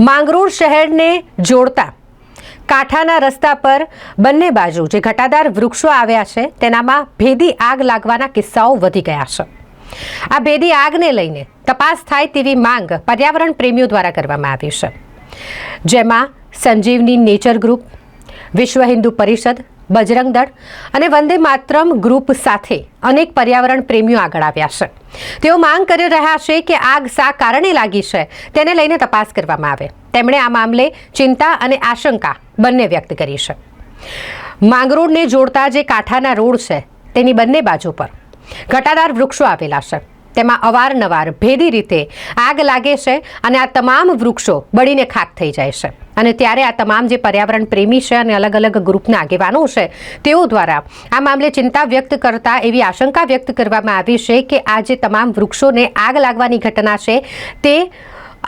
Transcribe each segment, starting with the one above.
માંગરોળ શહેરને જોડતા. કાંઠાના રસ્તા પર બંને બાજુ જે ઘટાદાર વૃક્ષો આવ્યા છે, તેનામાં ભેદી આગ લાગવાના કિસ્સાઓ વધી ગયા છે. આ ભેદી આગને લઈને તપાસ થાય તેવી માંગ પર્યાવરણ પ્રેમીઓ દ્વારા કરવામાં આવી છે. જેમાં સંજીવની નેચર ગ્રુપ, વિશ્વ હિન્દુ પરિષદ બજરંગ દળ અને વંદે માતરમ ગ્રુપ સાથે અનેક પર્યાવરણ પ્રેમીઓ આગળ આવ્યા છે. તેઓ માંગ કરી રહ્યા છે કે આગ શા કારણે લાગી છે તેને લઈને તપાસ કરવામાં આવે. તેમણે આ મામલે ચિંતા અને આશંકા બંને વ્યક્ત કરી છે. માંગરોળને જોડતા જે કાંઠાના રોડ છે તેની બંને બાજુ પર ઘટાદાર વૃક્ષો આવેલા છે. તેમાં અવારનવાર ભેદી રીતે આગ લાગે છે અને આ તમામ વૃક્ષો બળીને ખાક થઈ જાય છે. અને ત્યારે આ તમામ જે પર્યાવરણ પ્રેમી છે અને અલગ અલગ ગ્રુપના આગેવાનો છે, તેઓ દ્વારા આ મામલે ચિંતા વ્યક્ત કરતા એવી આશંકા વ્યક્ત કરવામાં આવી છે કે આ જે તમામ વૃક્ષોને આગ લાગવાની ઘટના છે, તે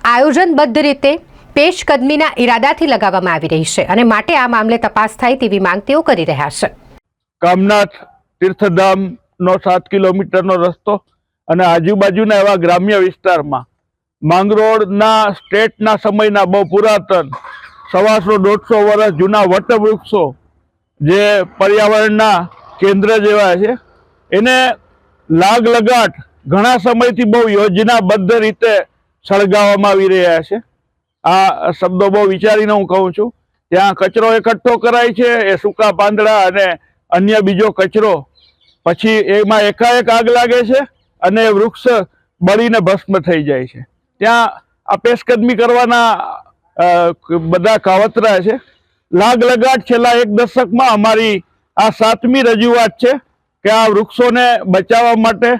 આયોજનબદ્ધ રીતે પેશકદમીના ઈરાદાથી લગાવવામાં આવી રહી છે અને માટે આ મામલે તપાસ થાય તેવી માંગ તેઓ કરી રહ્યા છે. કામનાથ તીર્થધામનો સાત કિલોમીટરનો રસ્તો અને આજુબાજુના એવા ગ્રામ્ય વિસ્તારમાં માંગરોળના સ્ટેટના સમયના બહુ પુરાતન, સવાસો દોઢસો વર્ષ જૂના વટવૃક્ષો જે પર્યાવરણના કેન્દ્ર જેવા છે, એને લાગ લગાટ ઘણા સમયથી બહુ યોજનાબદ્ધ રીતે સળગાવવામાં આવી રહ્યા છે. આ શબ્દો બહુ વિચારીને હું કહું છું, ત્યાં કચરો એકઠો કરાય છે, એ સૂકા પાંદડા અને અન્ય બીજો કચરો, પછી એમાં એકાએક આગ લાગે છે અને વૃક્ષ બળીને ભસ્મ થઈ જાય છે. ત્યાં આ પેશકદમી કરવાના બધા કાવતરા છે. લાગ લગાટ છેલ્લા એક દશકમાં અમારી આ સાતમી રજૂઆત છે કે આ વૃક્ષોને બચાવવા માટે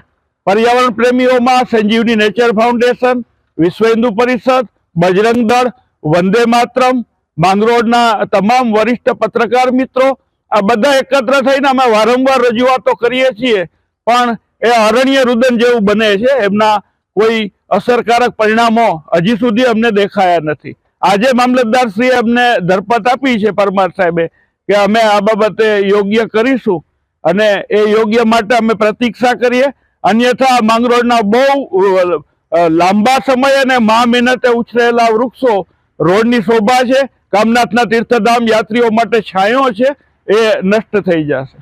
પર્યાવરણ પ્રેમીઓમાં સંજીવની નેચર ફાઉન્ડેશન, વિશ્વ હિન્દુ પરિષદ, બજરંગ દળ, વંદે માતરમ માંગરોળના તમામ વરિષ્ઠ પત્રકાર મિત્રો આ બધા એકત્ર થઈને અમે વારંવાર રજૂઆતો કરીએ છીએ. પણ એ અરણ્ય રુદન જેવું બને છે, એમના કોઈ અસરકારક પરિણામો હજી સુધી અમને દેખાયા નથી. આજે મામલતદારશ્રીએ અમને ધરપત આપી છે પરમાર સાહેબે કે અમે આ બાબતે યોગ્ય કરીશું અને એ યોગ્ય માટે અમે પ્રતીક્ષા કરીએ. અન્યથા માંગરોળના બહુ લાંબા સમય અને મહા મહેનતે ઉછરેલા વૃક્ષો રોડની શોભા છે, કામનાથના તીર્થધામ યાત્રીઓ માટે છાંયો છે, એ નષ્ટ થઈ જશે.